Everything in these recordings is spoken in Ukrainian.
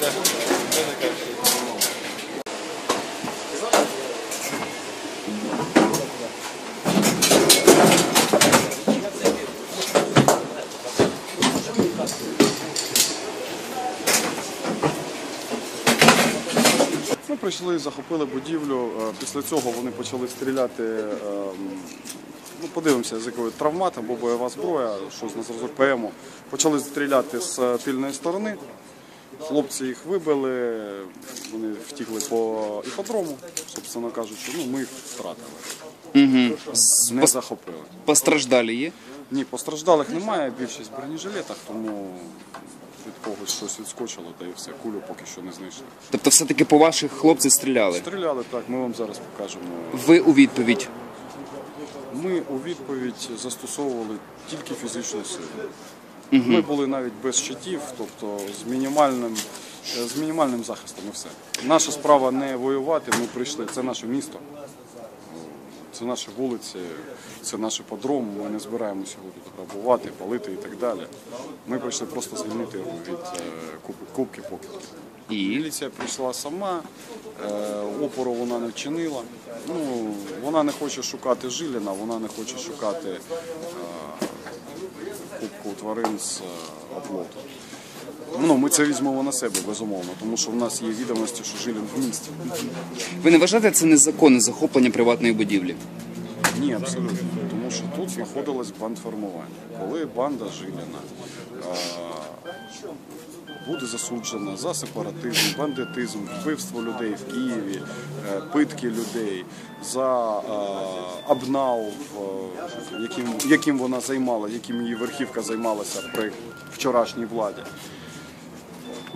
Да. Ми прийшли, захопили будівлю. е, Після цього вони почали стріляти. е, Ну, подивимося, з якою травмат або бойова зброя, що на зразок ПМу. Почали стріляти з тильної сторони. Хлопці їх вибили, вони втікли по іподрому, собственно кажучи, ну ми їх втратили, Угу. не захопили. Постраждалі є? Ні, постраждалих немає, більшість в бронежилетах, тому від когось щось відскочило, та і все, кулю поки що не знайшли. Тобто все-таки по ваших хлопців стріляли. Стріляли так, ми вам зараз покажемо. Ви у відповідь. Ми у відповідь застосовували тільки фізичну силу. Ми були навіть без щитів, тобто з мінімальним, е, з мінімальним захистом і все. Наша справа не воювати, ми прийшли, це наше місто, це наші вулиці, це наш подром, ми не збираємося його тут грабувати, палити і так далі. Ми прийшли просто звільнити його від е, кубки покидьків. І Міліція прийшла сама, е, опору вона не вчинила. Ну, вона не хоче шукати Жиліна, вона не хоче шукати е, кубку тварин з оплоту. Ну, ми це візьмемо на себе, безумовно, тому що в нас є відомості, що Жилін в місті. ви не вважаєте це незаконне захоплення приватної будівлі? Ні, абсолютно. Тому що тут знаходилось бандформування. Коли банда Жиліна е, буде засуджена за сепаратизм, бандитизм, вбивство людей в Києві, е, питки людей, за е, обнау, е, яким, яким вона займала, яким її верхівка займалася при вчорашній владі.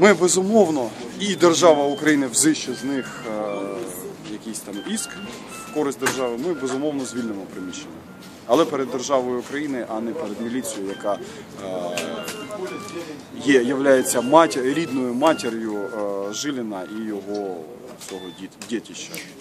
Ми безумовно, і держава України взище з них е, якийсь там іск в користь держави. Ми безумовно звільнимо приміщення. Але перед державою України, а не перед міліцією, яка е, є, являється матір, рідною матір'ю е, Жиліна і його цього діт, дітища.